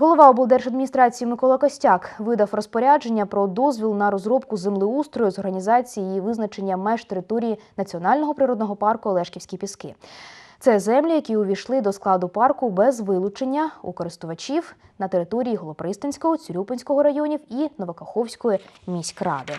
Голова облдержадміністрації Микола Костяк видав розпорядження про дозвіл на розробку землеустрою з організації і визначення меж території Національного природного парку Олешківські піски. Це землі, які увійшли до складу парку без вилучення у користувачів на території Голопристанського, Цюрюпинського районів і Новокаховської міськради.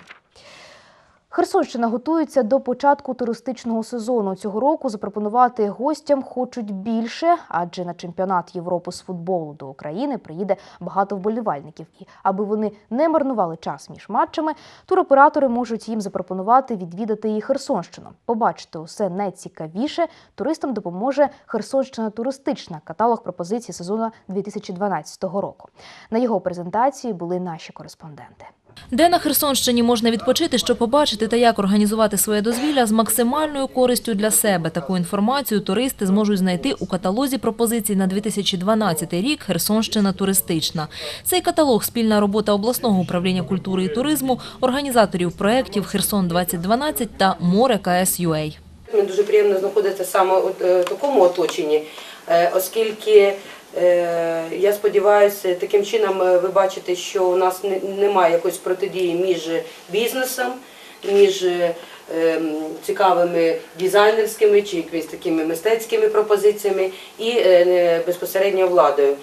Херсонщина готується до початку туристичного сезону. Цього року запропонувати гостям хочуть більше, адже на чемпіонат Європи з футболу до України приїде багато вболівальників. І аби вони не марнували час між матчами, туроператори можуть їм запропонувати відвідати і Херсонщину. Побачити усе найцікавіше туристам допоможе Херсонщина туристична каталог пропозицій сезону 2012 року. На його презентації були наші кореспонденти. Де на Херсонщині можна відпочити, що побачити та як організувати своє дозвілля з максимальною користю для себе. Таку інформацію туристи зможуть знайти у каталозі пропозицій на 2012 рік «Херсонщина туристична». Цей каталог – спільна робота обласного управління культури і туризму, організаторів проєктів «Херсон-2012» та «Море КС.UA». Мені дуже приємно знаходитися саме у е, такому оточенні, е, оскільки я сподіваюся, таким чином е, ви бачите, що у нас немає якоїсь протидії між бізнесом, між е, ем, цікавими дизайнерськими чи якимись такими мистецькими пропозиціями і е, безпосередньо владою.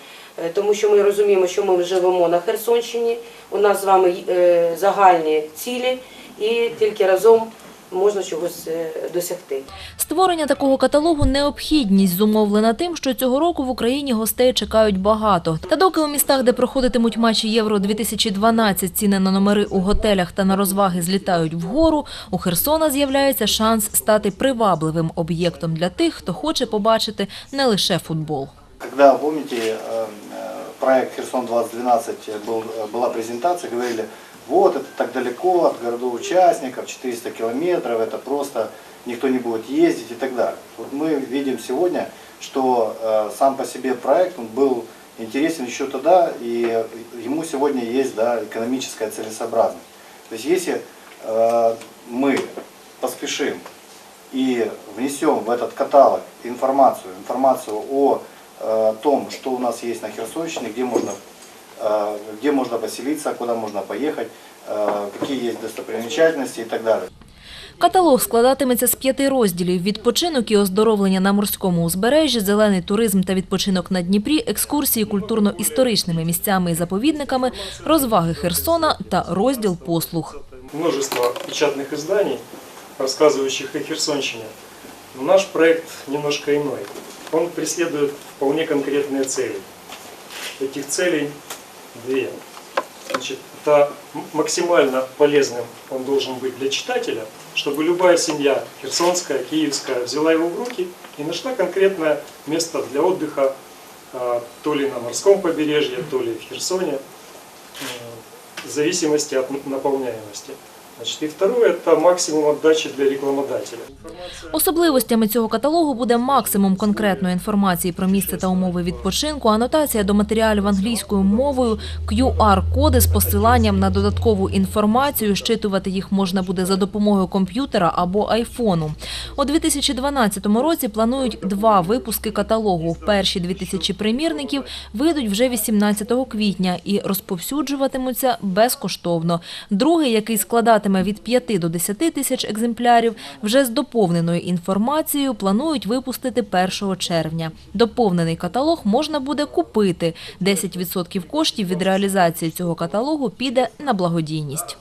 Е, Тому що ми розуміємо, що ми живемо на Херсонщині, у нас з вами е, загальні цілі, і тільки разом можна чогось е, досягти. Створення такого каталогу – необхідність, зумовлена тим, що цього року в Україні гостей чекають багато. Та доки у містах, де проходитимуть матчі Євро-2012, ціни на номери у готелях та на розваги злітають вгору, у Херсона з'являється шанс стати привабливим об'єктом для тих, хто хоче побачити не лише футбол. Когда, помните, э, проект Херсон-2012 был, была презентация, говорили, вот это так далеко от городов-участников, 400 километров, это просто никто не будет ездить и так далее. Вот мы видим сегодня, что э, сам по себе проект он был интересен еще тогда, и ему сегодня есть да, экономическая целесообразность. То есть если э, мы поспешим и внесем в этот каталог информацию, информацию о э, том, что у нас есть на Херсонщине, где можно, э, где можно поселиться, куда можно поехать, э, какие есть достопримечательности и так далее. Каталог складатиметься з п'яти розділів – відпочинок і оздоровлення на морському узбережжі, зелений туризм та відпочинок на Дніпрі, екскурсії культурно-історичними місцями і заповідниками, розваги Херсона та розділ послуг. множество печатных изданий, рассказывающих о Херсонщине. Но наш проект немножко иной. Он преследует вполне конкретные цели. Этих целей две. Значит, это максимально полезным он должен быть для читателя, чтобы любая семья, херсонская, киевская, взяла его в руки и нашла конкретное место для отдыха, а, то ли на морском побережье, то ли в Херсоне, э, в зависимости от наполняемости. Значит, и второе – это максимум отдачи для рекламодателя. Особливостями цього каталогу буде максимум конкретної інформації про місце та умови відпочинку, анотація до матеріалів англійською мовою, QR-коди з посиланням на додаткову інформацію. Щитувати їх можна буде за допомогою комп'ютера або айфону. У 2012 році планують два випуски каталогу. Перші 2000 примірників вийдуть вже 18 квітня і розповсюджуватимуться безкоштовно. Другий, який складатиме від 5 до 10 тисяч екземплярів, вже з доповненою інформацією планують випустити 1 червня. Доповнений каталог можна буде купити. 10% коштів від реалізації цього каталогу піде на благодійність.